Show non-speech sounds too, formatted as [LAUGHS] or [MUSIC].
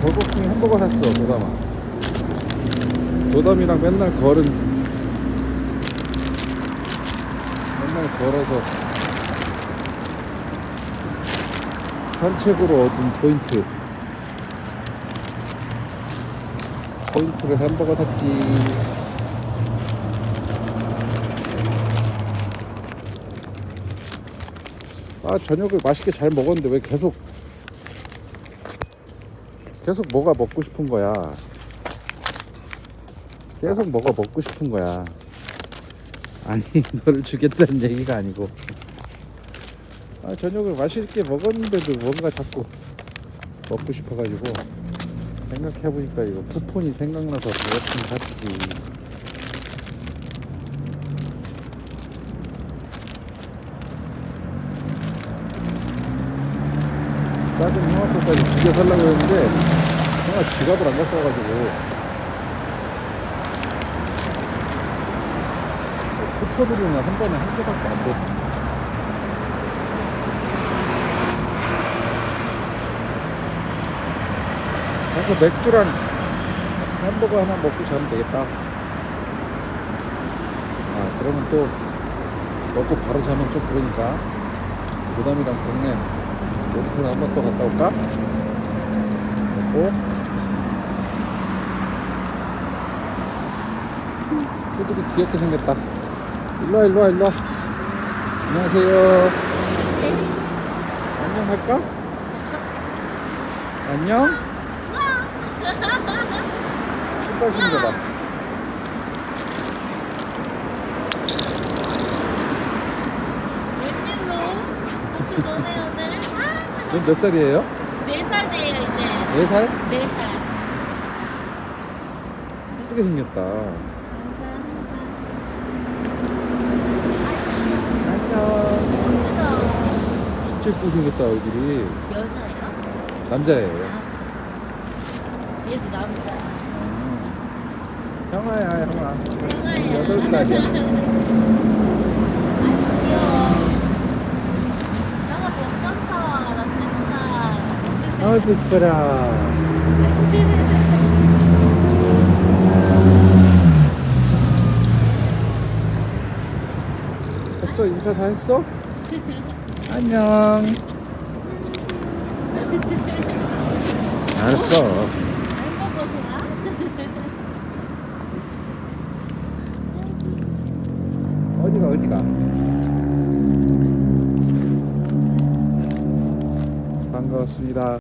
버거킹 햄버거 샀어 도담아. 도담이랑 맨날 걸은 맨날 걸어서 산책으로 얻은 포인트. 포인트를 햄버거 샀지. 아 저녁을 맛있게 잘 먹었는데 왜 계속 계속 뭐가 먹고 싶은 거야. 계속 뭐가 먹고 싶은 거야. 아니 [LAUGHS] 너를 주겠다는 얘기가 아니고. 아 저녁을 맛있게 먹었는데도 뭔가 자꾸 먹고 싶어가지고 생각해보니까 이거 쿠폰이 생각나서 그렇긴 샀지 작은 형아토까지 두개 살라고 했는데 형아 지갑을 안 갖고 와가지고 쿠폰으로는 한 번에 한 개밖에 안 돼. 가서 맥주랑 햄버거 하나 먹고 자면 되겠다. 아, 그러면 또 먹고 바로 자면 좀 그러니까 무담이랑 동네 로프를 한번더 갔다 올까? 먹고 소들이 귀엽게 생겼다. 일로와 일로와 일로와. 안녕하세요. 안녕 할까? 안녕. 신발 거 봐. 웬일로? 같이 노네 오늘? 넌 몇 살이에요? 네 살 돼요 이제 네 살? 네 살 예쁘게 생겼다. 안녕. 진짜 예쁘게 생겼다 얼굴이. 여자예요? 남자예요. 아, 얘도 남자 음. 형아야 형아. 여덟 살이야. [LAUGHS] 아이 귀여워 아이고 이뻐라. 됐어? 인사 다 했어? [LAUGHS] 안녕. 알았어. 어디가 어디가? 반가웠습니다.